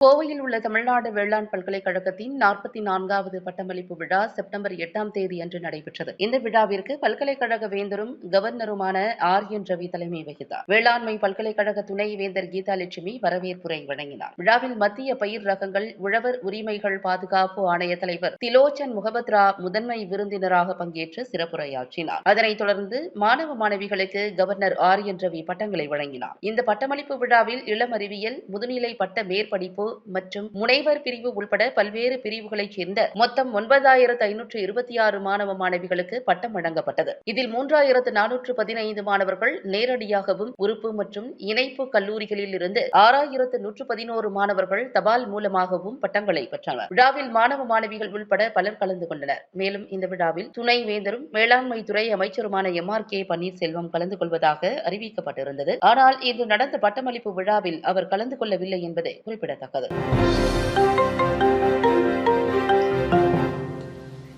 கோவையில் உள்ள தமிழ்நாடு வேளாண் பல்கலைக்கழகத்தின் நாற்பத்தி நான்காவது பட்டமளிப்பு விழா செப்டம்பர் எட்டாம் தேதி அன்று நடைபெற்றது. இந்த விழாவிற்கு பல்கலைக்கழக வேந்தரும் கவர்னருமான ஆர். என். ரவி தலைமை வகித்தார். வேளாண்மை பல்கலைக்கழக துணை வேந்தர் கீதா லட்சுமி வரவேற்புரை வழங்கினார். விழாவில் மத்திய பயிர் ரகங்கள் உழவர் உரிமைகள் பாதுகாப்பு ஆணைய தலைவர் திலோச்சன் முகபத்ரா முதன்மை விருந்தினராக பங்கேற்று சிறப்புரையாற்றினார். அதனைத் தொடர்ந்து மாணவ மாணவிகளுக்கு கவர்னர் ஆர். என். ரவி பட்டங்களை வழங்கினார். இந்த பட்டமளிப்பு விழாவில் இளம் அறிவியல் முதுநிலை பட்ட மேற்படிப்பு மற்றும் முனைவர் பிரிவு உள்பட பல்வேறு பிரிவுகளைச் சேர்ந்த மொத்தம் ஒன்பதாயிரத்து ஐநூற்று இருபத்தி ஆறு மாணவ மாணவிகளுக்கு பட்டம் வழங்கப்பட்டது. இதில் மூன்றாயிரத்து நானூற்று பதினைந்து மாணவர்கள் நேரடியாகவும் உறுப்பு மற்றும் இணைப்பு கல்லூரிகளில் இருந்து ஆறாயிரத்து நூற்று பதினோரு மாணவர்கள் தபால் மூலமாகவும் பட்டங்களை பெற்றனர். விழாவில் மாணவ மாணவிகள் உள்பட பலர் கலந்து கொண்டனர். மேலும் இந்த விழாவில் துணை வேந்தரும் வேளாண்மை துறை அமைச்சருமான எம். ஆர். கே. பன்னீர்செல்வம் கலந்து கொள்வதாக அறிவிக்கப்பட்டிருந்தது. ஆனால் இன்று நடந்த பட்டமளிப்பு விழாவில் அவர் கலந்து கொள்ளவில்லை என்பது குறிப்பிடத்தக்கது. 中で。